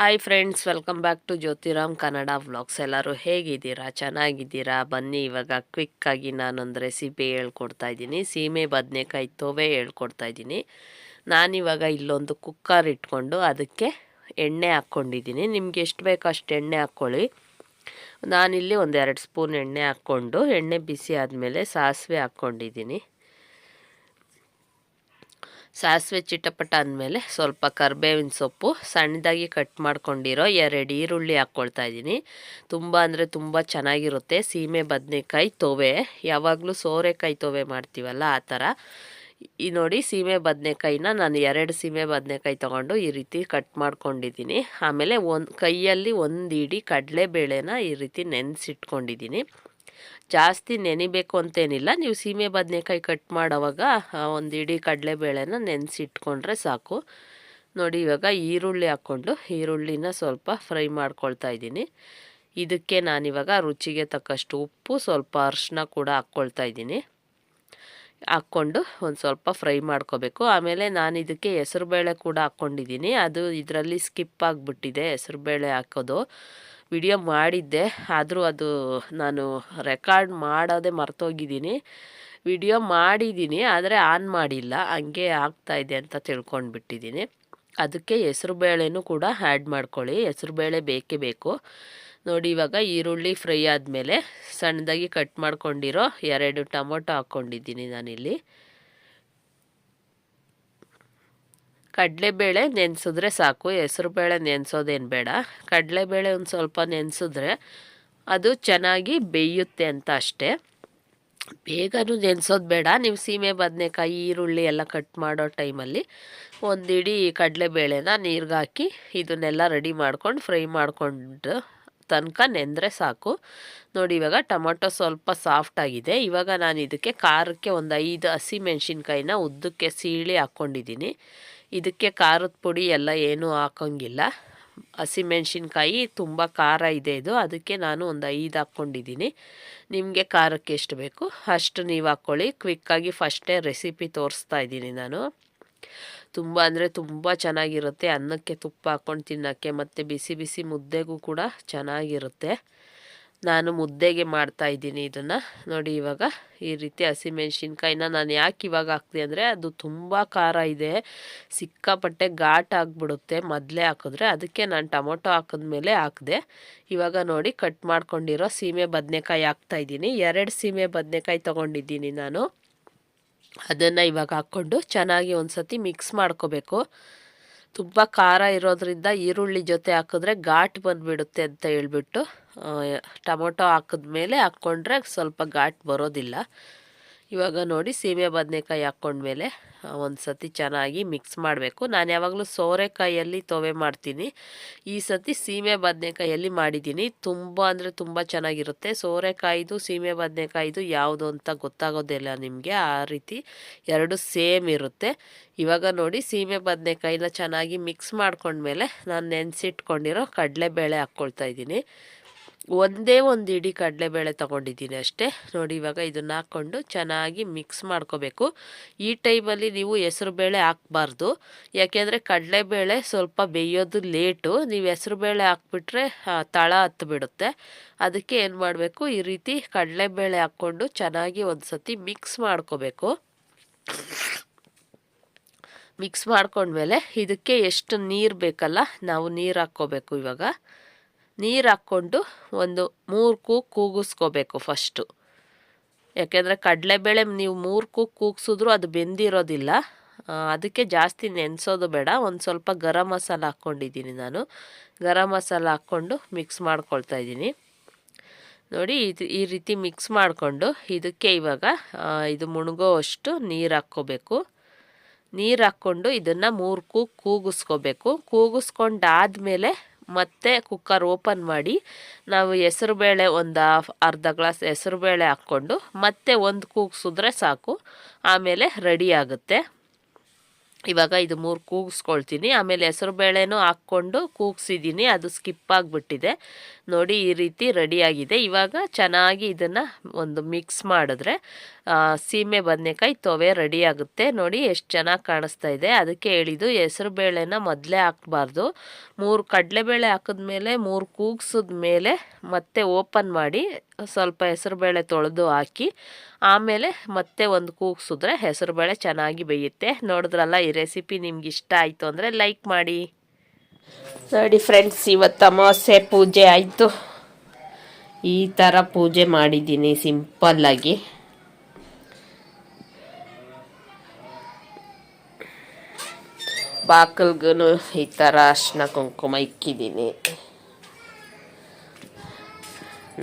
Hi friends welcome back to Jyothiram Kannada vlogs ಎಲ್ಲರೂ ಹೇಗಿದ್ದೀರಾ? ಚೆನ್ನಾಗಿದ್ದೀರಾ? ಬನ್ನಿ, ಇವಾಗ ಕ್ವಿಕ್ಕಾಗಿ ನಾನೊಂದು ರೆಸಿಪಿ ಹೇಳ್ಕೊಡ್ತಾ ಇದ್ದೀನಿ. ಸೀಮೆ ಬದನೆಕಾಯಿ ತೋವೆ ಹೇಳ್ಕೊಡ್ತಾ ಇದ್ದೀನಿ. ನಾನಿವಾಗ ಇಲ್ಲೊಂದು ಕುಕ್ಕರ್ ಇಟ್ಕೊಂಡು ಅದಕ್ಕೆ ಎಣ್ಣೆ ಹಾಕ್ಕೊಂಡಿದ್ದೀನಿ. ನಿಮ್ಗೆ ಎಷ್ಟು ಬೇಕೋ ಅಷ್ಟು ಎಣ್ಣೆ ಹಾಕ್ಕೊಳ್ಳಿ. ನಾನಿಲ್ಲಿ ಒಂದೆರಡು ಸ್ಪೂನ್ ಎಣ್ಣೆ ಹಾಕ್ಕೊಂಡು ಎಣ್ಣೆ ಬಿಸಿ ಆದಮೇಲೆ ಸಾಸಿವೆ ಹಾಕ್ಕೊಂಡಿದ್ದೀನಿ. ಸಾಸಿವೆ ಚಿಟಪಟ ಅಂದಮೇಲೆ ಸ್ವಲ್ಪ ಕರ್ಬೇವಿನ ಸೊಪ್ಪು, ಸಣ್ಣದಾಗಿ ಕಟ್ ಮಾಡ್ಕೊಂಡಿರೋ ಎರಡು ಈರುಳ್ಳಿ ಹಾಕ್ಕೊಳ್ತಾ ಇದ್ದೀನಿ. ತುಂಬ ಅಂದರೆ ತುಂಬ ಚೆನ್ನಾಗಿರುತ್ತೆ. ಸೀಮೆ ಬದನೆಕಾಯಿ ತೊವೆ. ಯಾವಾಗಲೂ ಸೋರೆಕಾಯಿ ತೊವೆ ಮಾಡ್ತೀವಲ್ಲ ಆ ಥರ. ಈ ನೋಡಿ ಸೀಮೆ ಬದನೆಕಾಯಿನ ನಾನು ಎರಡು ಸೀಮೆ ಬದನೆಕಾಯಿ ತೊಗೊಂಡು ಈ ರೀತಿ ಕಟ್ ಮಾಡ್ಕೊಂಡಿದ್ದೀನಿ. ಆಮೇಲೆ ಒಂದು ಕೈಯಲ್ಲಿ ಒಂದು ಇಡೀ ಕಡಲೆಬೇಳೆನ ಈ ರೀತಿ ನೆನೆಸಿಟ್ಕೊಂಡಿದ್ದೀನಿ. ಜಾಸ್ತಿ ನೆನಿಬೇಕು ಅಂತೇನಿಲ್ಲ. ನೀವು ಸೀಮೆ ಬದನೆಕಾಯಿ ಕಟ್ ಮಾಡೋವಾಗ ಒಂದು ಇಡೀ ಕಡಲೆಬೇಳೆನ ನೆನೆಸಿಟ್ಕೊಂಡ್ರೆ ಸಾಕು. ನೋಡಿ, ಇವಾಗ ಈರುಳ್ಳಿ ಹಾಕ್ಕೊಂಡು, ಈರುಳ್ಳಿನ ಸ್ವಲ್ಪ ಫ್ರೈ ಮಾಡ್ಕೊಳ್ತಾ ಇದ್ದೀನಿ. ಇದಕ್ಕೆ ನಾನಿವಾಗ ರುಚಿಗೆ ತಕ್ಕಷ್ಟು ಉಪ್ಪು, ಸ್ವಲ್ಪ ಅರಿಶಿನ ಕೂಡ ಹಾಕ್ಕೊಳ್ತಾ ಇದ್ದೀನಿ. ಹಾಕ್ಕೊಂಡು ಒಂದು ಸ್ವಲ್ಪ ಫ್ರೈ ಮಾಡ್ಕೋಬೇಕು. ಆಮೇಲೆ ನಾನು ಇದಕ್ಕೆ ಹೆಸರುಬೇಳೆ ಕೂಡ ಹಾಕ್ಕೊಂಡಿದ್ದೀನಿ. ಅದು ಇದರಲ್ಲಿ ಸ್ಕಿಪ್ ಆಗಿಬಿಟ್ಟಿದೆ, ಹೆಸರುಬೇಳೆ ಹಾಕೋದು. ವಿಡಿಯೋ ಮಾಡಿದ್ದೆ, ಆದರೂ ಅದು ನಾನು ರೆಕಾರ್ಡ್ ಮಾಡೋದೇ ಮರ್ತೋಗಿದ್ದೀನಿ. ವಿಡಿಯೋ ಮಾಡಿದ್ದೀನಿ, ಆದರೆ ಆನ್ ಮಾಡಿಲ್ಲ. ಹಂಗೆ ಆಗ್ತಾಯಿದೆ ಅಂತ ತಿಳ್ಕೊಂಡ್ಬಿಟ್ಟಿದ್ದೀನಿ. ಅದಕ್ಕೆ ಹೆಸ್ರುಬೇಳೆನೂ ಕೂಡ ಆ್ಯಡ್ ಮಾಡ್ಕೊಳ್ಳಿ. ಹೆಸ್ರುಬೇಳೆ ಬೇಕೇ ಬೇಕು. ನೋಡಿ, ಇವಾಗ ಈರುಳ್ಳಿ ಫ್ರೈ ಆದಮೇಲೆ ಸಣ್ಣದಾಗಿ ಕಟ್ ಮಾಡ್ಕೊಂಡಿರೋ ಎರಡು ಟೊಮೊಟೊ ಹಾಕ್ಕೊಂಡಿದ್ದೀನಿ ನಾನಿಲ್ಲಿ. ಕಡಲೆಬೇಳೆ ನೆನೆಸಿದ್ರೆ ಸಾಕು, ಹೆಸರುಬೇಳೆ ನೆನೆಸೋದೇನು ಬೇಡ. ಕಡಲೆಬೇಳೆ ಒಂದು ಸ್ವಲ್ಪ ನೆನೆಸಿದ್ರೆ ಅದು ಚೆನ್ನಾಗಿ ಬೇಯುತ್ತೆ ಅಂತ ಅಷ್ಟೇ. ಬೇಗನೂ ನೆನೆಸೋದು ಬೇಡ. ನೀವು ಸೀಮೆ, ಬದನೆಕಾಯಿ, ಈರುಳ್ಳಿ ಎಲ್ಲ ಕಟ್ ಮಾಡೋ ಟೈಮಲ್ಲಿ ಒಂದಿಡೀ ಕಡಲೆಬೇಳೆನ ನೀರಿಗೆ ಹಾಕಿ ಇದನ್ನೆಲ್ಲ ರೆಡಿ ಮಾಡ್ಕೊಂಡು ಫ್ರೈ ಮಾಡ್ಕೊಂಡು ತನಕ ನೆಂದರೆ ಸಾಕು. ನೋಡಿ, ಇವಾಗ ಟೊಮೊಟೊ ಸ್ವಲ್ಪ ಸಾಫ್ಟ್ ಆಗಿದೆ. ಇವಾಗ ನಾನು ಇದಕ್ಕೆ ಖಾರಕ್ಕೆ ಒಂದು ಐದು ಹಸಿ ಮೆಣಸಿನ್ಕಾಯಿನ ಉದ್ದಕ್ಕೆ ಸೀಳಿ ಹಾಕ್ಕೊಂಡಿದ್ದೀನಿ. ಇದಕ್ಕೆ ಖಾರದ ಪುಡಿ ಎಲ್ಲ ಏನೂ ಹಾಕೋಂಗಿಲ್ಲ. ಹಸಿಮೆಣ್ಸಿನ್ಕಾಯಿ ತುಂಬ ಖಾರ ಇದೆ ಇದು. ಅದಕ್ಕೆ ನಾನು ಒಂದು ಐದು ಹಾಕ್ಕೊಂಡಿದ್ದೀನಿ. ನಿಮಗೆ ಖಾರಕ್ಕೆ ಎಷ್ಟು ಬೇಕು ಅಷ್ಟು ನೀವು ಹಾಕ್ಕೊಳ್ಳಿ. ಕ್ವಿಕ್ಕಾಗಿ ಫಸ್ಟೇ ರೆಸಿಪಿ ತೋರಿಸ್ತಾ ಇದ್ದೀನಿ ನಾನು. ತುಂಬ ಅಂದರೆ ತುಂಬ ಚೆನ್ನಾಗಿರುತ್ತೆ. ಅನ್ನಕ್ಕೆ ತುಪ್ಪ ಹಾಕ್ಕೊಂಡು ತಿನ್ನೋಕ್ಕೆ ಮತ್ತು ಬಿಸಿ ಬಿಸಿ ಮುದ್ದೆಗೂ ಕೂಡ ಚೆನ್ನಾಗಿರುತ್ತೆ. ನಾನು ಮುದ್ದೆಗೆ ಮಾಡ್ತಾ ಇದ್ದೀನಿ ಇದನ್ನು. ನೋಡಿ ಇವಾಗ ಈ ರೀತಿ ಹಸಿಮೆಣ್ಸಿನ್ಕಾಯಿನ ನಾನು ಯಾಕೆ ಇವಾಗ ಹಾಕ್ತೀನಿ ಅಂದರೆ ಅದು ತುಂಬ ಖಾರ ಇದೆ. ಸಿಕ್ಕಾಪಟ್ಟೆ ಘಾಟ್ ಆಗಿಬಿಡುತ್ತೆ ಮೊದಲೇ ಹಾಕಿದ್ರೆ. ಅದಕ್ಕೆ ನಾನು ಟೊಮೊಟೊ ಹಾಕಿದ್ಮೇಲೆ ಹಾಕಿದೆ. ಇವಾಗ ನೋಡಿ ಕಟ್ ಮಾಡ್ಕೊಂಡಿರೋ ಸೀಮೆ ಬದನೆಕಾಯಿ ಹಾಕ್ತಾಯಿದ್ದೀನಿ ಎರಡು ಸೀಮೆ ಬದನೆಕಾಯಿ ತೊಗೊಂಡಿದ್ದೀನಿ ನಾನು. ಅದನ್ನು ಇವಾಗ ಹಾಕ್ಕೊಂಡು ಚೆನ್ನಾಗಿ ಒಂದು ಸತಿ ಮಿಕ್ಸ್ ಮಾಡ್ಕೋಬೇಕು. ತುಂಬ ಖಾರ ಇರೋದ್ರಿಂದ ಈರುಳ್ಳಿ ಜೊತೆ ಹಾಕಿದ್ರೆ ಘಾಟ್ ಬಂದುಬಿಡುತ್ತೆ ಅಂತ ಹೇಳ್ಬಿಟ್ಟು ಟೊಮೊಟೊ ಹಾಕಿದ್ಮೇಲೆ ಹಾಕ್ಕೊಂಡ್ರೆ ಸ್ವಲ್ಪ ಘಾಟ್ ಬರೋದಿಲ್ಲ. ಇವಾಗ ನೋಡಿ ಸೀಮೆ ಬದನೆಕಾಯಿ ಹಾಕ್ಕೊಂಡ್ಮೇಲೆ ಒಂದು ಸತಿ ಚೆನ್ನಾಗಿ ಮಿಕ್ಸ್ ಮಾಡಬೇಕು. ನಾನು ಯಾವಾಗಲೂ ಸೋರೆಕಾಯಲ್ಲಿ ತೊವೆ ಮಾಡ್ತೀನಿ. ಈ ಸತಿ ಸೀಮೆ ಬದನೆಕಾಯಲ್ಲಿ ಮಾಡಿದ್ದೀನಿ. ತುಂಬ ಅಂದರೆ ತುಂಬ ಚೆನ್ನಾಗಿರುತ್ತೆ. ಸೋರೆಕಾಯಿದು, ಸೀಮೆ ಬದನೆಕಾಯಿದು ಯಾವುದು ಅಂತ ಗೊತ್ತಾಗೋದಿಲ್ಲ ನಿಮಗೆ. ಆ ರೀತಿ ಎರಡು ಸೇಮ್ ಇರುತ್ತೆ. ಇವಾಗ ನೋಡಿ ಸೀಮೆ ಬದನೆಕಾಯಿನ ಚೆನ್ನಾಗಿ ಮಿಕ್ಸ್ ಮಾಡ್ಕೊಂಡ್ಮೇಲೆ ನಾನು ನೆನೆಸಿಟ್ಕೊಂಡಿರೋ ಕಡಲೆಬೇಳೆ ಹಾಕ್ಕೊಳ್ತಾ ಇದ್ದೀನಿ. ಒಂದೇ ಒಂದು ಇಡೀ ಕಡಲೆಬೇಳೆ ತೊಗೊಂಡಿದ್ದೀನಿ ಅಷ್ಟೇ. ನೋಡಿ, ಇವಾಗ ಇದನ್ನು ಹಾಕ್ಕೊಂಡು ಚೆನ್ನಾಗಿ ಮಿಕ್ಸ್ ಮಾಡ್ಕೋಬೇಕು. ಈ ಟೈಮಲ್ಲಿ ನೀವು ಹೆಸರುಬೇಳೆ ಹಾಕ್ಬಾರ್ದು. ಯಾಕೆಂದರೆ ಕಡಲೆಬೇಳೆ ಸ್ವಲ್ಪ ಬೇಯೋದು ಲೇಟು ನೀವು ಹೆಸರುಬೇಳೆ ಹಾಕ್ಬಿಟ್ರೆ ತಳ ಹತ್ತು ಅದಕ್ಕೆ ಏನು ಮಾಡಬೇಕು? ಈ ರೀತಿ ಕಡಲೆಬೇಳೆ ಹಾಕ್ಕೊಂಡು ಚೆನ್ನಾಗಿ ಒಂದು ಸತಿ ಮಿಕ್ಸ್ ಮಾಡ್ಕೋಬೇಕು. ಮಿಕ್ಸ್ ಮಾಡ್ಕೊಂಡ್ಮೇಲೆ ಇದಕ್ಕೆ ಎಷ್ಟು ನೀರು ಬೇಕಲ್ಲ, ನಾವು ನೀರು ಹಾಕ್ಕೋಬೇಕು ಇವಾಗ. ನೀರು ಹಾಕ್ಕೊಂಡು ಒಂದು ಮೂರು ಕೂಗು ಕೂಗಿಸ್ಕೋಬೇಕು ಫಸ್ಟು ಯಾಕೆಂದರೆ ಕಡಲೆಬೇಳೆ ನೀವು ಮೂರು ಕೂಗು ಕೂಗಿಸಿದ್ರೂ ಅದು ಬೆಂದಿರೋದಿಲ್ಲ. ಅದಕ್ಕೆ ಜಾಸ್ತಿ ನೆನೆಸೋದು ಬೇಡ. ಒಂದು ಸ್ವಲ್ಪ ಗರಂ ಮಸಾಲ ಹಾಕ್ಕೊಂಡಿದ್ದೀನಿ ನಾನು. ಗರಂ ಮಸಾಲ ಹಾಕ್ಕೊಂಡು ಮಿಕ್ಸ್ ಮಾಡ್ಕೊಳ್ತಾ ಇದ್ದೀನಿ. ನೋಡಿ, ಇದು ಈ ರೀತಿ ಮಿಕ್ಸ್ ಮಾಡಿಕೊಂಡು ಇದಕ್ಕೆ ಇವಾಗ ಇದು ಮುಣಗೋ ಅಷ್ಟು ನೀರು ಹಾಕ್ಕೋಬೇಕು. ನೀರು ಹಾಕ್ಕೊಂಡು ಇದನ್ನು ಮೂರು ಕೂಗು ಕೂಗಿಸ್ಕೋಬೇಕು. ಕೂಗಿಸ್ಕೊಂಡಾದಮೇಲೆ ಮತ್ತೆ ಕುಕ್ಕರ್ ಓಪನ್ ಮಾಡಿ ನಾವು ಹೆಸರುಬೇಳೆ ಒಂದು ಅರ್ಧ ಗ್ಲಾಸ್ ಹೆಸರುಬೇಳೆ ಹಾಕ್ಕೊಂಡು ಮತ್ತೆ ಒಂದು ಕೂಗಿಸಿದ್ರೆ ಸಾಕು. ಆಮೇಲೆ ರೆಡಿ ಆಗುತ್ತೆ. ಇವಾಗ ಇದು ಮೂರು ಕೂಗಿಸ್ಕೊಳ್ತೀನಿ. ಆಮೇಲೆ ಹೆಸರು ಬೇಳೆನೂ ಹಾಕ್ಕೊಂಡು ಕೂಗಿಸಿದ್ದೀನಿ. ಅದು ಸ್ಕಿಪ್ ಆಗಿಬಿಟ್ಟಿದೆ. ನೋಡಿ ಈ ರೀತಿ ರೆಡಿಯಾಗಿದೆ. ಇವಾಗ ಚೆನ್ನಾಗಿ ಇದನ್ನು ಒಂದು ಮಿಕ್ಸ್ ಮಾಡಿದ್ರೆ ಸೀಮೆ ಬದನೆಕಾಯಿ ತೊವೆ ರೆಡಿ ಆಗುತ್ತೆ ನೋಡಿ ಎಷ್ಟು ಚೆನ್ನಾಗಿ ಕಾಣಿಸ್ತಾ ಇದೆ. ಅದಕ್ಕೆ ಹೇಳಿದ್ದು ಹೆಸರು ಬೇಳೆನ ಮೊದಲೇ ಹಾಕ್ಬಾರ್ದು. ಮೂರು ಕಡಲೆಬೇಳೆ ಹಾಕಿದ್ಮೇಲೆ, ಮೂರು ಕೂಗ್ಸಿದ ಮೇಲೆ ಮತ್ತೆ ಓಪನ್ ಮಾಡಿ ಸ್ವಲ್ಪ ಹೆಸರುಬೇಳೆ ತೊಳೆದು ಹಾಕಿ, ಆಮೇಲೆ ಮತ್ತೆ ಒಂದು ಕೂಗ್ಸಿದ್ರೆ ಹೆಸರುಬೇಳೆ ಚೆನ್ನಾಗಿ ಬೇಯುತ್ತೆ. ನೋಡಿದ್ರಲ್ಲ ಈ ರೆಸಿಪಿ ನಿಮ್ಗೆ ಇಷ್ಟ ಆಯಿತು ಅಂದರೆ ಲೈಕ್ ಮಾಡಿ. ನೋಡಿ ಫ್ರೆಂಡ್ಸ್ ಇವತ್ತು ಅಮಾವಾಸ್ಯೆ ಪೂಜೆ ಆಯಿತು. ಈ ಥರ ಪೂಜೆ ಮಾಡಿದ್ದೀನಿ ಸಿಂಪಲ್ಲಾಗಿ ಬಾಕಲ್ಗೂ ಈ ಥರ ಅರ್ಶಿನ ಕುಂಕುಮ ಇಕ್ಕಿದ್ದೀನಿ.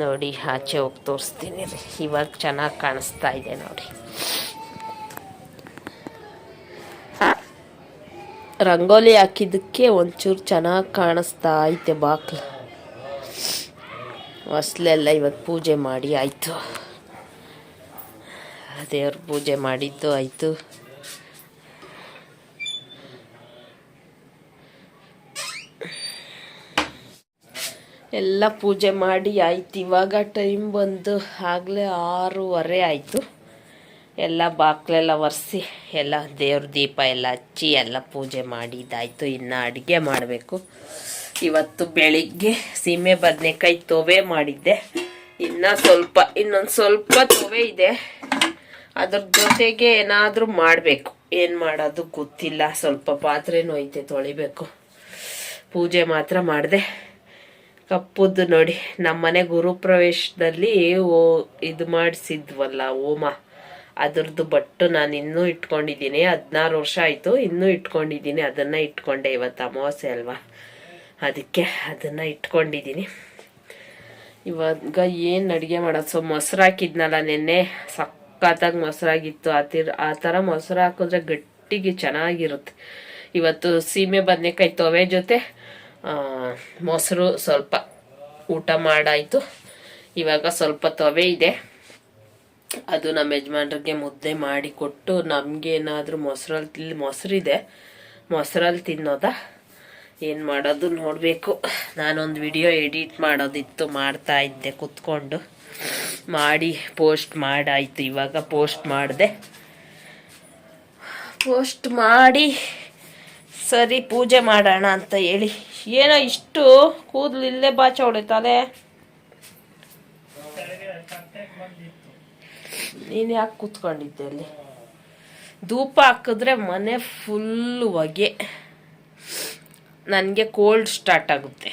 ನೋಡಿ, ಆಚೆ ಹೋಗಿ ತೋರಿಸ್ತೀನಿ. ರೀ ಇವಾಗ ಚೆನ್ನಾಗಿ ಕಾಣಿಸ್ತಾ ಇದೆ ನೋಡಿ. ರಂಗೋಲಿ ಹಾಕಿದ್ದಕ್ಕೆ ಒಂಚೂರು ಚೆನ್ನಾಗಿ ಕಾಣಿಸ್ತಾ ಐತೆ ಬಾಕ್ಲು. ಹೊಸ್ಲೆಲ್ಲ ಇವತ್ತು ಪೂಜೆ ಮಾಡಿ ಆಯಿತು. ದೇವ್ರ ಪೂಜೆ ಮಾಡಿದ್ದು ಆಯಿತು. ಎಲ್ಲ ಪೂಜೆ ಮಾಡಿ ಆಯ್ತು. ಇವಾಗ ಟೈಮ್ ಬಂದು ಆಗಲೇ ಆರೂವರೆ ಆಯಿತು. ಎಲ್ಲ ಬಾಕ್ಲೆಲ್ಲ ಒರೆಸಿ, ಎಲ್ಲ ದೇವ್ರ ದೀಪ ಎಲ್ಲ ಹಚ್ಚಿ ಎಲ್ಲ ಪೂಜೆ ಮಾಡಿ ಇದಾಯಿತು. ಇನ್ನು ಅಡುಗೆ ಮಾಡಬೇಕು. ಇವತ್ತು ಬೆಳಿಗ್ಗೆ ಸೀಮೆ ಬದನೆಕಾಯಿ ತೊವೆ ಮಾಡಿದ್ದೆ. ಇನ್ನು ಸ್ವಲ್ಪ, ಇನ್ನೊಂದು ಸ್ವಲ್ಪ ತೊವೆ ಇದೆ. ಅದ್ರ ಜೊತೆಗೆ ಏನಾದರೂ ಮಾಡಬೇಕು. ಏನು ಮಾಡೋದು ಗೊತ್ತಿಲ್ಲ. ಸ್ವಲ್ಪ ಪಾತ್ರೆನೂ ಐತೆ ತೊಳಿಬೇಕು. ಪೂಜೆ ಮಾತ್ರ ಮಾಡಿದೆ. ಕಪ್ಪುದ್ದು ನೋಡಿ. ನಮ್ಮನೆ ಗುರುಪ್ರವೇಶದಲ್ಲಿ ಓ, ಇದು ಮಾಡಿಸಿದ್ವಲ್ಲ ಹೋಮ ಅದ್ರದ್ದು ಬಟ್ಟು ನಾನು ಇನ್ನೂ ಇಟ್ಕೊಂಡಿದ್ದೀನಿ, ಹದಿನಾರು ವರ್ಷ ಆಯಿತು, ಇನ್ನೂ ಇಟ್ಕೊಂಡಿದ್ದೀನಿ, ಅದನ್ನು ಇಟ್ಕೊಂಡೆ ಇವತ್ತು ಅಮಾವಾಸ್ಯೆ ಅಲ್ವಾ? ಅದಕ್ಕೆ ಅದನ್ನು ಇಟ್ಕೊಂಡಿದ್ದೀನಿ. ಇವಾಗ ಏನು ಅಡುಗೆ ಮಾಡೋದು? ಸೊ ಮೊಸರು ಹಾಕಿದ್ನಲ್ಲ ನೆನ್ನೆ ಸಕ್ಕತ್ತಾಗಿ ಮೊಸರಾಗಿತ್ತು. ಆ ತಿರ್, ಆ ಥರ ಮೊಸರು ಹಾಕಿದ್ರೆ ಗಟ್ಟಿಗೆ ಚೆನ್ನಾಗಿರುತ್ತೆ. ಇವತ್ತು ಸೀಮೆ ಬದನೆಕಾಯಿ ತೊವೆ ಜೊತೆ ಮೊಸರು ಸ್ವಲ್ಪ ಊಟ ಮಾಡಾಯಿತು. ಇವಾಗ ಸ್ವಲ್ಪ ತೊವೆ ಇದೆ. ಅದು ನಮ್ಮ ಯಜಮಾನ್ರಿಗೆ ಮುದ್ದೆ ಮಾಡಿ ಕೊಟ್ಟು ನಮಗೇನಾದರೂ ಮೊಸರಲ್ಲಿ ತಿಲ್ಲಿ ಮೊಸರಿದೆ. ಮೊಸರಲ್ಲಿ ತಿನ್ನೋದಾ. ಏನು ಮಾಡೋದು ನೋಡಬೇಕು. ನಾನೊಂದು ವಿಡಿಯೋ ಎಡಿಟ್ ಮಾಡೋದಿತ್ತು, ಮಾಡ್ತಾ ಇದ್ದೆ, ಕುತ್ಕೊಂಡು. ಮಾಡಿ, ಪೋಸ್ಟ್ ಮಾಡಾಯಿತು, ಇವಾಗ ಪೋಸ್ಟ್ ಮಾಡಿದೆ. ಪೋಸ್ಟ್ ಮಾಡಿ, ಸರಿ, ಪೂಜೆ ಮಾಡೋಣ ಅಂತ ಹೇಳಿ. ಏನೋ ಇಷ್ಟು ಕೂದಲು ಇಲ್ಲೇ ಬಾಚ ಹೊಡಿತಾಳೆ ನೀನು ಯಾಕೆ ಕೂತ್ಕೊಂಡಿದ್ದೆ ಅಲ್ಲಿ? ಧೂಪ ಹಾಕಿದ್ರೆ ಮನೆ ಫುಲ್ ಹೊಗೆ. ನನಗೆ ಕೋಲ್ಡ್ ಸ್ಟಾರ್ಟ್ ಆಗುತ್ತೆ.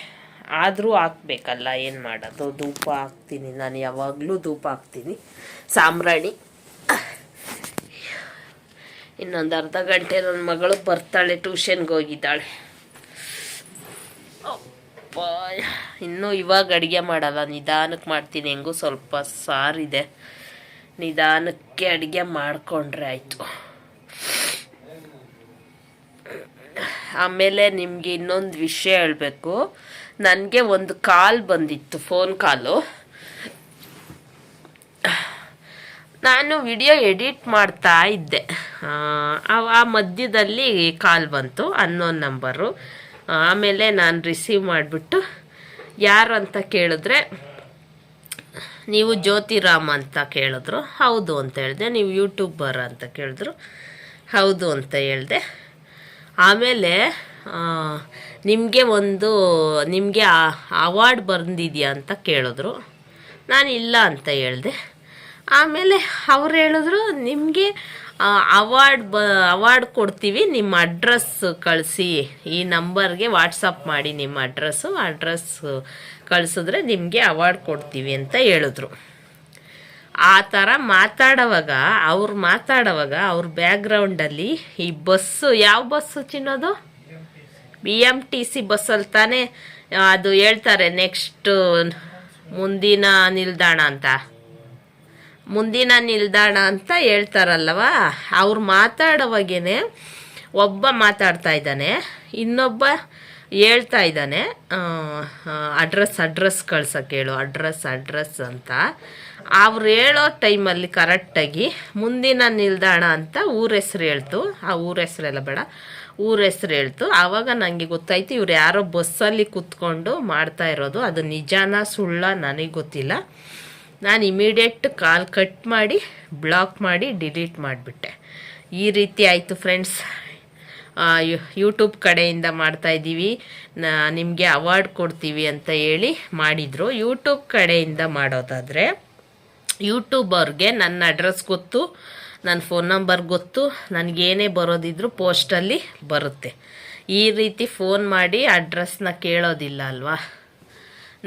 ಆದರೂ ಹಾಕ್ಬೇಕಲ್ಲ, ಏನು ಮಾಡೋದು? ಧೂಪ ಹಾಕ್ತೀನಿ. ನಾನು ಯಾವಾಗಲೂ ಧೂಪ ಹಾಕ್ತೀನಿ. ಸಾಂಬ್ರಾಣಿ ಇನ್ನೊಂದು ಅರ್ಧ ಗಂಟೆ ನನ್ನ ಮಗಳು ಬರ್ತಾಳೆ ಟ್ಯೂಷನ್ಗೆ ಹೋಗಿದ್ದಾಳೆ. ಇನ್ನೂ ಇವಾಗ ಅಡುಗೆ ಮಾಡಲ್ಲ. ನಿಧಾನಕ್ಕೆ ಮಾಡ್ತೀನಿ. ಹೆಂಗೂ ಸ್ವಲ್ಪ ಸಾರಿದೆ. ನಿಧಾನಕ್ಕೆ ಅಡುಗೆ ಮಾಡಿಕೊಂಡ್ರೆ ಆಯಿತು. ಆಮೇಲೆ ನಿಮಗೆ ಇನ್ನೊಂದು ವಿಷಯ ಹೇಳಬೇಕು. ನನಗೆ ಒಂದು ಕಾಲ್ ಬಂದಿತ್ತು ಫೋನ್ ಕಾಲು. ನಾನು ವಿಡಿಯೋ ಎಡಿಟ್ ಮಾಡ್ತಾ ಇದ್ದೆ. ಆ, ಮಧ್ಯದಲ್ಲಿ ಕಾಲ್ ಬಂತು ಅನ್ನೋನ್ ನಂಬರು. ಆಮೇಲೆ ನಾನು ರಿಸೀವ್ ಮಾಡಿಬಿಟ್ಟು ಯಾರು ಅಂತ ಕೇಳಿದ್ರೆ ನೀವು ಜ್ಯೋತಿರಾಮ್ ಅಂತ ಕೇಳಿದ್ರು. ಹೌದು ಅಂತ ಹೇಳಿದೆ. ನೀವು ಯೂಟ್ಯೂಬರ್ ಅಂತ ಕೇಳಿದ್ರು. ಹೌದು ಅಂತ ಹೇಳಿದೆ. ಆಮೇಲೆ ನಿಮಗೆ ಒಂದು, ನಿಮಗೆ ಅವಾರ್ಡ್ ಬಂದಿದೆಯಾ ಅಂತ ಕೇಳಿದ್ರು. ನಾನು ಇಲ್ಲ ಅಂತ ಹೇಳಿದೆ. ಆಮೇಲೆ ಅವ್ರು ಹೇಳಿದ್ರು, ನಿಮಗೆ ಅವಾರ್ಡ್ ಬ ಅವಾರ್ಡ್ ಕೊಡ್ತೀವಿ. ನಿಮ್ಮ ಅಡ್ರೆಸ್ ಕಳಿಸಿ. ಈ ನಂಬರ್ಗೆ ವಾಟ್ಸಪ್ ಮಾಡಿ ನಿಮ್ಮ ಅಡ್ರೆಸ್ಸು ಅಡ್ರೆಸ್ ಕಳಿಸಿದ್ರೆ ನಿಮಗೆ ಅವಾರ್ಡ್ ಕೊಡ್ತೀವಿ ಅಂತ ಹೇಳಿದ್ರು. ಆ ಥರ ಮಾತಾಡೋವಾಗ, ಅವ್ರು ಮಾತಾಡೋವಾಗ ಅವ್ರ ಬ್ಯಾಕ್ಗ್ರೌಂಡಲ್ಲಿ ಈ ಬಸ್ಸು, ಯಾವ ಬಸ್ಸು ಚಿನ್ನೋದು? ಬಿ ಎಂ ಟಿ ಸಿ ಬಸ್ಸಲ್ಲಿ ತಾನೇ ಅದು ಹೇಳ್ತಾರೆ ನೆಕ್ಸ್ಟ್ ಮುಂದಿನ ನಿಲ್ದಾಣ ಅಂತ. ಮುಂದಿನ ನಿಲ್ದಾಣ ಅಂತ ಹೇಳ್ತಾರಲ್ವ ಅವ್ರು ಮಾತಾಡೋವಾಗೇನೆ ಒಬ್ಬ ಮಾತಾಡ್ತಾ ಇದ್ದಾನೆ, ಇನ್ನೊಬ್ಬ ಹೇಳ್ತಾ ಇದ್ದಾನೆ. ಅಡ್ರೆಸ್ ಅಡ್ರೆಸ್ ಕಳ್ಸೋಕೆ ಹೇಳು. ಅಡ್ರೆಸ್ ಅಡ್ರೆಸ್ ಅಂತ. ಅವ್ರು ಹೇಳೋ ಟೈಮಲ್ಲಿ ಕರೆಕ್ಟಾಗಿ ಮುಂದಿನ ನಿಲ್ದಾಣ ಅಂತ ಊರ ಹೆಸ್ರು ಹೇಳ್ತು. ಆ ಊರ ಹೆಸ್ರೆಲ್ಲ ಬೇಡ. ಊರ ಹೆಸ್ರು ಹೇಳ್ತು. ಆವಾಗ ನನಗೆ ಗೊತ್ತಾಯ್ತು ಇವ್ರು ಯಾರೋ ಬಸ್ಸಲ್ಲಿ ಕೂತ್ಕೊಂಡು ಮಾಡ್ತಾ ಇರೋದು. ಅದು ನಿಜಾನ ಸುಳ್ಳ ನನಗೆ ಗೊತ್ತಿಲ್ಲ. ನಾನು ಇಮಿಡಿಯೇಟ್ ಕಾಲ್ ಕಟ್ ಮಾಡಿ ಬ್ಲಾಕ್ ಮಾಡಿ ಡಿಲೀಟ್ ಮಾಡಿಬಿಟ್ಟೆ. ಈ ರೀತಿ ಆಯಿತು ಫ್ರೆಂಡ್ಸ್ ಯೂಟ್ಯೂಬ್ ಕಡೆಯಿಂದ ಮಾಡ್ತಾ ಇದ್ದೀವಿ. ನಿಮಗೆ ಅವಾರ್ಡ್ ಕೊಡ್ತೀವಿ ಅಂತ ಹೇಳಿ ಮಾಡಿದರು. ಯೂಟ್ಯೂಬ್ ಕಡೆಯಿಂದ ಮಾಡೋದಾದರೆ ಯೂಟ್ಯೂಬರ್ಗೆ ನನ್ನ ಅಡ್ರೆಸ್ ಗೊತ್ತು, ನನ್ನ ಫೋನ್ ನಂಬರ್ ಗೊತ್ತು ನನಗೇನೇ ಬರೋದಿದ್ರು ಪೋಸ್ಟಲ್ಲಿ ಬರುತ್ತೆ. ಈ ರೀತಿ ಫೋನ್ ಮಾಡಿ ಅಡ್ರೆಸ್ನ ಕೇಳೋದಿಲ್ಲ ಅಲ್ವಾ?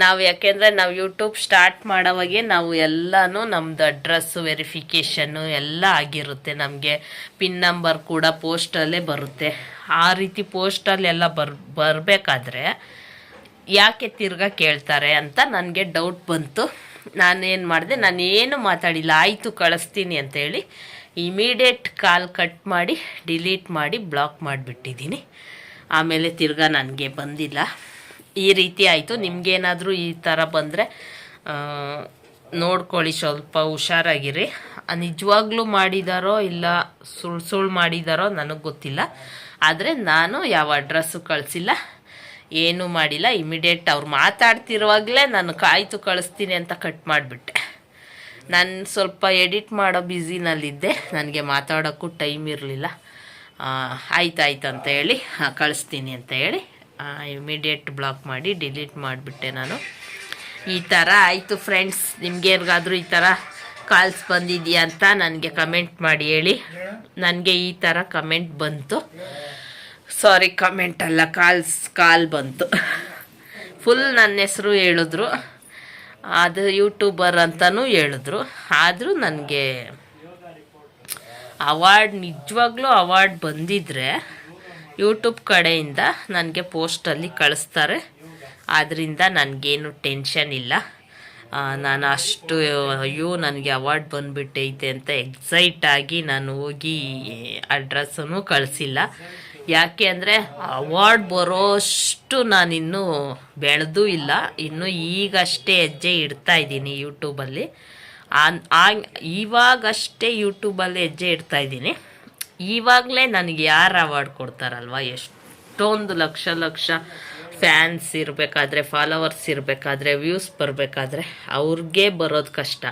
ನಾವು ಯಾಕೆಂದರೆ ನಾವು ಯೂಟ್ಯೂಬ್ ಸ್ಟಾರ್ಟ್ ಮಾಡೋವಾಗೆ ನಾವು ಎಲ್ಲನೂ ನಮ್ಮದು ಅಡ್ರೆಸ್ ವೆರಿಫಿಕೇಷನ್ನು ಎಲ್ಲ ಆಗಿರುತ್ತೆ ನಮಗೆ. ಪಿನ್ ನಂಬರ್ ಕೂಡ ಪೋಸ್ಟಲ್ಲೇ ಬರುತ್ತೆ. ಆ ರೀತಿ ಪೋಸ್ಟಲ್ಲೆಲ್ಲ ಬರ್, ಬರಬೇಕಾದ್ರೆ ಯಾಕೆ ತಿರ್ಗಾ ಕೇಳ್ತಾರೆ ಅಂತ ನನಗೆ ಡೌಟ್ ಬಂತು. ನಾನೇನು ಮಾಡಿದೆ ನಾನು ಏನು ಮಾತಾಡಿಲ್ಲ. ಆಯಿತು, ಕಳಿಸ್ತೀನಿ ಅಂತೇಳಿ ಇಮಿಡಿಯೇಟ್ ಕಾಲ್ ಕಟ್ ಮಾಡಿ ಡಿಲೀಟ್ ಮಾಡಿ ಬ್ಲಾಕ್ ಮಾಡಿಬಿಟ್ಟಿದ್ದೀನಿ. ಆಮೇಲೆ ತಿರ್ಗಾ ನನಗೆ ಬಂದಿಲ್ಲ. ಈ ರೀತಿ ಆಯಿತು. ನಿಮಗೇನಾದರೂ ಈ ಥರ ಬಂದರೆ ನೋಡ್ಕೊಳ್ಳಿ ಸ್ವಲ್ಪ ಹುಷಾರಾಗಿರಿ. ನಿಜವಾಗ್ಲೂ ಮಾಡಿದಾರೋ ಇಲ್ಲ ಸುಳ್ ಸುಳ್ಳು ಮಾಡಿದಾರೋ ನನಗೆ ಗೊತ್ತಿಲ್ಲ. ಆದರೆ ನಾನು ಯಾವ ಅಡ್ರೆಸ್ಸು ಕಳಿಸಿಲ್ಲ. ಏನೂ ಮಾಡಿಲ್ಲ. ಇಮಿಡಿಯೇಟ್ ಅವ್ರು ಮಾತಾಡ್ತಿರುವಾಗಲೇ ನಾನು ಕಾಯ್ತು ಕಳಿಸ್ತೀನಿ ಅಂತ ಕಟ್ ಮಾಡಿಬಿಟ್ಟೆ. ನಾನು ಸ್ವಲ್ಪ ಎಡಿಟ್ ಮಾಡೋ ಬ್ಯುಸಿನಲ್ಲಿದ್ದೆ. ನನಗೆ ಮಾತಾಡೋಕ್ಕೂ ಟೈಮ್ ಇರಲಿಲ್ಲ. ಆಯ್ತಾಯ್ತು ಅಂತ ಹೇಳಿ ಕಳಿಸ್ತೀನಿ ಅಂತ ಹೇಳಿ. ಇಮಿಡಿಯೇಟ್ ಬ್ಲಾಕ್ ಮಾಡಿ ಡಿಲೀಟ್ ಮಾಡಿಬಿಟ್ಟೆ ನಾನು. ಈ ಥರ ಆಯಿತು ಫ್ರೆಂಡ್ಸ್ ನಿಮ್ಗೇರ್ಗಾದ್ರೂ ಈ ಥರ ಕಾಲ್ಸ್ ಬಂದಿದೆಯಾ ಅಂತ ನನಗೆ ಕಮೆಂಟ್ ಮಾಡಿ ಹೇಳಿ. ನನಗೆ ಈ ಥರ ಕಮೆಂಟ್ ಬಂತು. ಸಾರಿ ಕಮೆಂಟ್ ಅಲ್ಲ ಕಾಲ್ಸ್ ಕಾಲ್ ಬಂತು. ಫುಲ್ ನನ್ನ ಹೆಸರು ಹೇಳಿದ್ರು. ಅದು ಯೂಟ್ಯೂಬರ್ ಅಂತಲೂ ಹೇಳಿದ್ರು. ಆದರೂ ನನಗೆ ಅವಾರ್ಡ್ ನಿಜವಾಗ್ಲೂ ಅವಾರ್ಡ್ ಬಂದಿದ್ದರೆ ಯೂಟ್ಯೂಬ್ ಕಡೆಯಿಂದ ನನಗೆ ಪೋಸ್ಟಲ್ಲಿ ಕಳಿಸ್ತಾರೆ. ಆದ್ದರಿಂದ ನನಗೇನು ಟೆನ್ಷನ್ ಇಲ್ಲ. ನಾನು ಅಷ್ಟು, ಅಯ್ಯೋ, ನನಗೆ ಅವಾರ್ಡ್ ಬಂದುಬಿಟ್ಟೈತೆ ಅಂತ ಎಕ್ಸೈಟ್ ಆಗಿ ನಾನು ಹೋಗಿ ಅಡ್ರೆಸ್ಸನ್ನು ಕಳಿಸಿಲ್ಲ. ಯಾಕೆ ಅಂದರೆ ಅವಾರ್ಡ್ ಬರೋಷ್ಟು ನಾನಿನ್ನೂ ಬೆಳೆದೂ ಇಲ್ಲ. ಇನ್ನು ಈಗಷ್ಟೇ ಹೆಜ್ಜೆ ಇಡ್ತಾ ಇದ್ದೀನಿ ಯೂಟ್ಯೂಬಲ್ಲಿ ಇವಾಗಷ್ಟೇ ಯೂಟ್ಯೂಬಲ್ಲಿ ಹೆಜ್ಜೆ ಇಡ್ತಾ ಇದ್ದೀನಿ. ಇವಾಗಲೇ ನನಗೆ ಯಾರು ಅವಾರ್ಡ್ ಕೊಡ್ತಾರಲ್ವ? ಎಷ್ಟೊಂದು ಲಕ್ಷ ಲಕ್ಷ ಫ್ಯಾನ್ಸ್ ಇರಬೇಕಾದ್ರೆ ಫಾಲೋವರ್ಸ್ ಇರಬೇಕಾದ್ರೆ ವ್ಯೂಸ್ ಬರಬೇಕಾದ್ರೆ ಅವ್ರಿಗೆ ಬರೋದು ಕಷ್ಟ.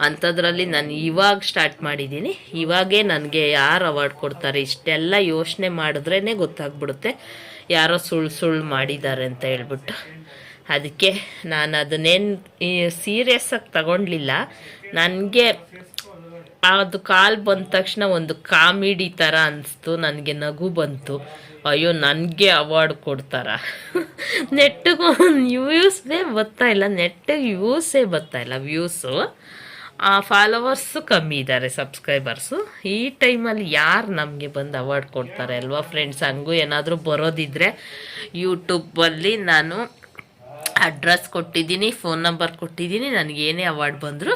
ಅಂಥದ್ರಲ್ಲಿ ನಾನು ಇವಾಗ ಸ್ಟಾರ್ಟ್ ಮಾಡಿದ್ದೀನಿ ಇವಾಗೇ ನನಗೆ ಯಾರು ಅವಾರ್ಡ್ ಕೊಡ್ತಾರೆ, ಇಷ್ಟೆಲ್ಲ ಯೋಚನೆ ಮಾಡಿದ್ರೇ ಗೊತ್ತಾಗ್ಬಿಡುತ್ತೆ. ಯಾರೋ ಸುಳ್ಳು ಸುಳ್ಳು ಮಾಡಿದ್ದಾರೆ ಅಂತ ಹೇಳ್ಬಿಟ್ಟು. ಅದಕ್ಕೆ ನಾನು ಅದನ್ನೇನು ಸೀರಿಯಸ್ಸಾಗಿ ತಗೊಂಡ್ಲಿಲ್ಲ. ನನಗೆ ಅದು ಕಾಲ್ ಬಂದ ತಕ್ಷಣ ಒಂದು ಕಾಮಿಡಿ ಥರ ಅನಿಸ್ತು, ನನಗೆ ನಗು ಬಂತು. ಅಯ್ಯೋ, ನನಗೆ ಅವಾರ್ಡ್ ಕೊಡ್ತಾರ. ನೆಟ್ಟಿಗೂ ವ್ಯೂಸ್ನೇ ಬರ್ತಾ ಇಲ್ಲ, ನೆಟ್ಟಿಗೆ ವ್ಯೂಸೇ ಬರ್ತಾ ಇಲ್ಲ ವ್ಯೂಸು ಫಾಲೋವರ್ಸು ಕಮ್ಮಿ ಇದ್ದಾರೆ ಸಬ್ಸ್ಕ್ರೈಬರ್ಸು ಈ ಟೈಮಲ್ಲಿ ಯಾರು ನಮಗೆ ಬಂದು ಅವಾರ್ಡ್ ಕೊಡ್ತಾರೆ ಅಲ್ವಾ ಫ್ರೆಂಡ್ಸ್ ಹಂಗೂ ಏನಾದರೂ ಬರೋದಿದ್ದರೆ ಯೂಟ್ಯೂಬಲ್ಲಿ ನಾನು ಅಡ್ರೆಸ್ ಕೊಟ್ಟಿದ್ದೀನಿ ಫೋನ್ ನಂಬರ್ ಕೊಟ್ಟಿದ್ದೀನಿ. ನನಗೇನೇ ಅವಾರ್ಡ್ ಬಂದರೂ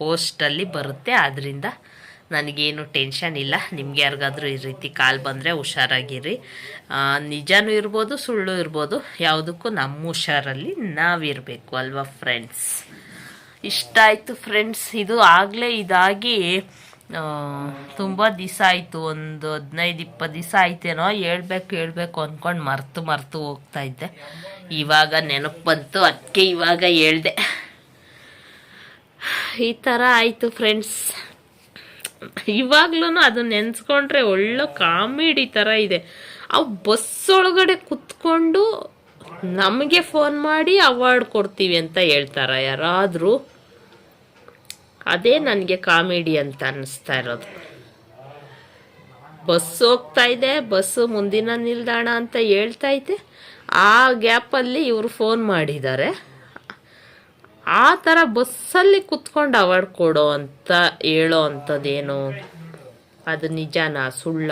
ಪೋಸ್ಟಲ್ಲಿ ಬರುತ್ತೆ. ಆದ್ದರಿಂದ ನನಗೇನು ಟೆನ್ಷನ್ ಇಲ್ಲ. ನಿಮ್ಗೆ ಯಾರಿಗಾದ್ರೂ ಈ ರೀತಿ ಕಾಲ್ ಬಂದರೆ ಹುಷಾರಾಗಿರಿ. ನಿಜನೂ ಇರ್ಬೋದು, ಸುಳ್ಳು ಇರ್ಬೋದು. ಯಾವುದಕ್ಕೂ ನಮ್ಮ ಹುಷಾರಲ್ಲಿ ನಾವಿರಬೇಕು ಅಲ್ವಾ ಫ್ರೆಂಡ್ಸ್ ಇಷ್ಟ ಆಯಿತು ಫ್ರೆಂಡ್ಸ್ ಇದು ಆಗಲೇ ಇದಾಗಿ ತುಂಬ ದಿವಸ ಆಯಿತು, ಒಂದು ಹದಿನೈದು ಇಪ್ಪತ್ತು ದಿವಸ ಆಯ್ತೇನೋ ಹೇಳ್ಬೇಕು ಹೇಳ್ಬೇಕು ಅಂದ್ಕೊಂಡು ಮರ್ತು ಮರ್ತು ಹೋಗ್ತಾ ಇದ್ದೆ. ಇವಾಗ ನೆನಪು ಬಂತು ಅದಕ್ಕೆ ಇವಾಗ ಹೇಳ್ದೆ. ಈ ಥರ ಆಯಿತು ಫ್ರೆಂಡ್ಸ್. ಇವಾಗ್ಲೂ ಅದು ನೆನೆಸ್ಕೊಂಡ್ರೆ ಒಳ್ಳೆ ಕಾಮಿಡಿ ಥರ ಇದೆ. ಆ ಬಸ್ ಒಳಗಡೆ ಕುತ್ಕೊಂಡು ನಮಗೆ ಫೋನ್ ಮಾಡಿ ಅವಾರ್ಡ್ ಕೊಡ್ತೀವಿ ಅಂತ ಹೇಳ್ತಾರ ಯಾರಾದರೂ? ಅದೇ ನನಗೆ ಕಾಮಿಡಿ ಅಂತ ಅನ್ನಿಸ್ತಾ ಇರೋದು. ಬಸ್ ಹೋಗ್ತಾ ಇದೆ, ಬಸ್ಸು ಮುಂದಿನ ನಿಲ್ದಾಣ ಅಂತ ಹೇಳ್ತಾ ಐತೆ ಆ ಗ್ಯಾಪಲ್ಲಿ ಇವರು ಫೋನ್ ಮಾಡಿದ್ದಾರೆ. ಆ ಥರ ಬಸ್ಸಲ್ಲಿ ಕುತ್ಕೊಂಡು ಅವಾರ್ಡ್ ಕೊಡೋ ಅಂತ, ಹೇಳೋ ಅಂಥದ್ದೇನು? ಅದು ನಿಜಾನ, ಸುಳ್ಳ,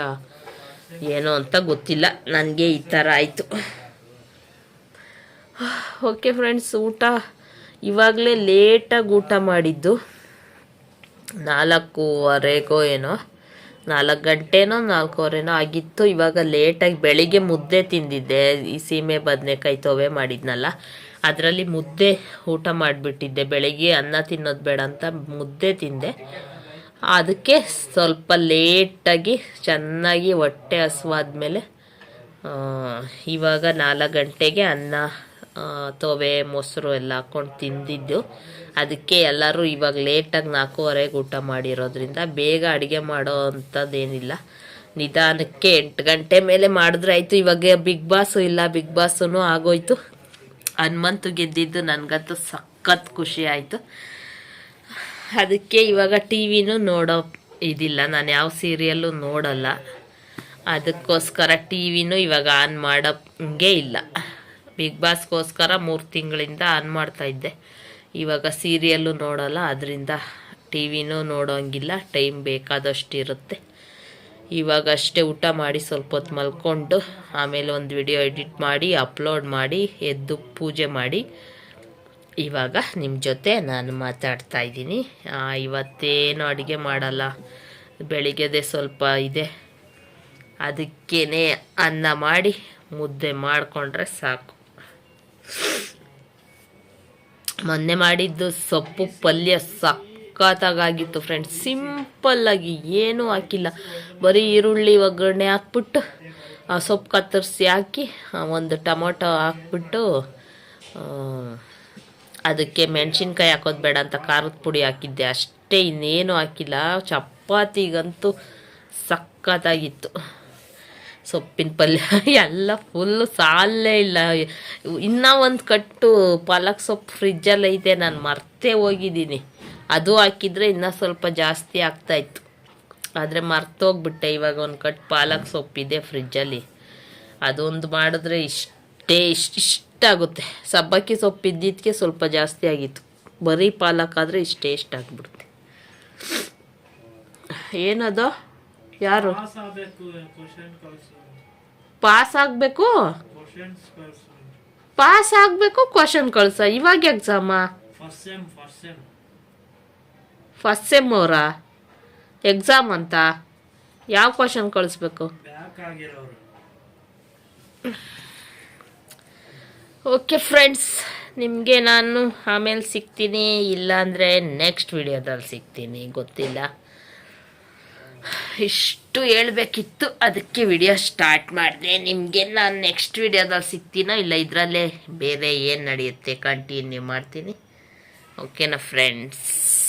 ಏನೋ ಅಂತ ಗೊತ್ತಿಲ್ಲ. ನನಗೆ ಈ ಥರ ಆಯಿತು. ಓಕೆ ಫ್ರೆಂಡ್ಸ್, ಊಟ ಇವಾಗಲೇ ಲೇಟಾಗಿ ಊಟ ಮಾಡಿದ್ದು. ನಾಲ್ಕೂವರೆಗೋ ಏನೋ ನಾಲ್ಕು ಗಂಟೆನೋ ನಾಲ್ಕೂವರೆನೋ ಆಗಿತ್ತು. ಇವಾಗ ಲೇಟಾಗಿ ಬೆಳಿಗ್ಗೆ ಮುದ್ದೆ ತಿಂದಿದ್ದೆ. ಈ ಸೀಮೆ ಬದನೆಕಾಯಿ ತೋವೆ ಮಾಡಿದ್ನಲ್ಲ ಅದರಲ್ಲಿ ಮುದ್ದೆ ಊಟ ಮಾಡಿಬಿಟ್ಟಿದ್ದೆ. ಬೆಳಿಗ್ಗೆ ಅನ್ನ ತಿನ್ನೋದು ಬೇಡ ಅಂತ ಮುದ್ದೆ ತಿಂದೆ. ಅದಕ್ಕೆ ಸ್ವಲ್ಪ ಲೇಟಾಗಿ ಚೆನ್ನಾಗಿ ಹೊಟ್ಟೆ ಹಸುವಾದ್ಮೇಲೆ ಆ, ಇವಾಗ ನಾಲ್ಕು ಗಂಟೆಗೆ ಅನ್ನ ತೋವೆ ಮೊಸರು ಎಲ್ಲ ಹಾಕ್ಕೊಂಡು ತಿಂದಿದ್ದು. ಅದಕ್ಕೆ ಎಲ್ಲರೂ ಇವಾಗ ಲೇಟಾಗಿ ನಾಲ್ಕೂವರೆಗೆ ಊಟ ಮಾಡಿರೋದ್ರಿಂದ ಬೇಗ ಅಡುಗೆ ಮಾಡೋ ಅಂಥದ್ದೇನಿಲ್ಲ ನಿಧಾನಕ್ಕೆ ಎಂಟು ಗಂಟೆ ಮೇಲೆ ಮಾಡಿದ್ರೆ ಇವಾಗ ಬಿಗ್ ಬಾಸು ಇಲ್ಲ ಬಿಗ್ ಬಾಸೂ ಆಗೋಯ್ತು. ಹನುಮಂತು ಗೆದ್ದಿದ್ದು ನನಗಂತೂ ಸಖತ್ ಖುಷಿ ಆಯಿತು. ಅದಕ್ಕೆ ಇವಾಗ ಟಿ ವಿನೂ ನೋಡೋ ಇದಿಲ್ಲ. ನಾನು ಯಾವ ಸೀರಿಯಲ್ಲು ನೋಡಲ್ಲ. ಅದಕ್ಕೋಸ್ಕರ ಟಿ ವಿನೂ ಇವಾಗ ಆನ್ ಮಾಡೋಂಗೆ ಇಲ್ಲ. ಬಿಗ್ ಬಾಸ್ಗೋಸ್ಕರ ಮೂರು ತಿಂಗಳಿಂದ ಆನ್ ಮಾಡ್ತಾ ಇದ್ದೆ. ಇವಾಗ ಸೀರಿಯಲ್ಲು ನೋಡಲ್ಲ ಅದರಿಂದ ಟಿ ವಿನೂ ನೋಡೋಂಗಿಲ್ಲ ಟೈಮ್ ಬೇಕಾದಷ್ಟು ಇರುತ್ತೆ ಇವಾಗ ಅಷ್ಟೇ ಊಟ ಮಾಡಿ ಸ್ವಲ್ಪ ಹೊತ್ತು ಮಲ್ಕೊಂಡು, ಆಮೇಲೆ ಒಂದು ವಿಡಿಯೋ ಎಡಿಟ್ ಮಾಡಿ ಅಪ್ಲೋಡ್ ಮಾಡಿ, ಎದ್ದು ಪೂಜೆ ಮಾಡಿ, ಇವಾಗ ನಿಮ್ಮ ಜೊತೆ ನಾನು ಮಾತಾಡ್ತಾ ಇದ್ದೀನಿ. ಇವತ್ತೇನು ಅಡುಗೆ ಮಾಡಲ್ಲ. ಬೆಳಿಗ್ಗೆದೆ ಸ್ವಲ್ಪ ಇದೆ. ಅದಕ್ಕೇ ಅನ್ನ ಮಾಡಿ ಮುದ್ದೆ ಮಾಡಿಕೊಂಡ್ರೆ ಸಾಕು. ಮೊನ್ನೆ ಮಾಡಿದ್ದು ಸೊಪ್ಪು ಪಲ್ಯ ಸಖತ್ತಾಗಿತ್ತು ಫ್ರೆಂಡ್ಸ್ ಸಿಂಪಲ್ಲಾಗಿ ಏನೂ ಹಾಕಿಲ್ಲ. ಬರೀ ಈರುಳ್ಳಿ ಒಗ್ಗರಣೆ ಹಾಕ್ಬಿಟ್ಟು, ಆ ಸೊಪ್ಪು ಕತ್ತರಿಸಿ ಹಾಕಿ ಒಂದು ಟೊಮೊಟೊ ಹಾಕ್ಬಿಟ್ಟು ಅದಕ್ಕೆ ಮೆಣಸಿನ್ಕಾಯಿ ಹಾಕೋದು ಬೇಡ ಅಂತ ಖಾರದ ಪುಡಿ ಹಾಕಿದ್ದೆ. ಅಷ್ಟೇ ಇನ್ನೇನು ಹಾಕಿಲ್ಲ. ಚಪಾತಿಗಂತೂ ಸಖತ್ತಾಗಿತ್ತು. ಸೊಪ್ಪಿನ ಪಲ್ಯ, ಎಲ್ಲ ಫುಲ್ಲು ಸಾಲೇ ಇಲ್ಲ. ಇನ್ನೂ ಒಂದು ಕಟ್ಟು ಪಾಲಕ್ ಸೊಪ್ಪು ಫ್ರಿಜ್ಜಲ್ಲಿ ಐತೆ ನಾನು ಮರ್ತೇ ಹೋಗಿದ್ದೀನಿ. ಅದು ಹಾಕಿದರೆ ಇನ್ನೂ ಸ್ವಲ್ಪ ಜಾಸ್ತಿ ಆಗ್ತಾಯಿತ್ತು ಆದರೆ ಮರ್ತೋಗ್ಬಿಟ್ಟೆ ಇವಾಗ ಒಂದು ಕಟ್ ಪಾಲಕ್ ಸೊಪ್ಪಿದೆ ಫ್ರಿಜ್ಜಲ್ಲಿ ಅದೊಂದು ಮಾಡಿದ್ರೆ ಇಷ್ಟೇ, ಇಷ್ಟು ಆಗುತ್ತೆ. ಸಬ್ಬಕ್ಕಿ ಸೊಪ್ಪು ಇದ್ದಿದ್ದಕ್ಕೆ ಸ್ವಲ್ಪ ಜಾಸ್ತಿ ಆಗಿತ್ತು. ಬರೀ ಪಾಲಕ್ ಆದರೆ ಇಷ್ಟೇ, ಇಷ್ಟ ಆಗ್ಬಿಡುತ್ತೆ. ಏನದು? ಯಾರು? ಪಾಸ್ ಆಗಬೇಕು ಪಾಸ್ ಆಗಬೇಕು ಕ್ವಶನ್ ಕಳ್ಸ. ಇವಾಗ ಎಕ್ಸಾಮ ಫಸ್ಟ್ ಸೆಮ್ ಅವರ? ಎಕ್ಸಾಮ್ ಅಂತ? ಯಾವ ಕ್ವಶನ್ ಕಳಿಸ್ಬೇಕು? ಓಕೆ ಫ್ರೆಂಡ್ಸ್ ನಿಮಗೆ ನಾನು ಆಮೇಲೆ ಸಿಗ್ತೀನಿ ಇಲ್ಲಾಂದರೆ ನೆಕ್ಸ್ಟ್ ವಿಡಿಯೋದಲ್ಲಿ ಸಿಗ್ತೀನಿ. ಗೊತ್ತಿಲ್ಲ. ಇಷ್ಟು ಹೇಳಬೇಕಿತ್ತು. ಅದಕ್ಕೆ ವಿಡಿಯೋ ಸ್ಟಾರ್ಟ್ ಮಾಡಿದೆ. ನಿಮಗೆ ನಾನು ನೆಕ್ಸ್ಟ್ ವಿಡಿಯೋದಲ್ಲಿ ಸಿಗ್ತೀನೋ? ಇಲ್ಲ, ಇದರಲ್ಲೇ ಬೇರೆ ಏನು ನಡೆಯುತ್ತೆ? ಕಂಟಿನ್ಯೂ ಮಾಡ್ತೀನಿ. ಓಕೆನಾ ಫ್ರೆಂಡ್ಸ್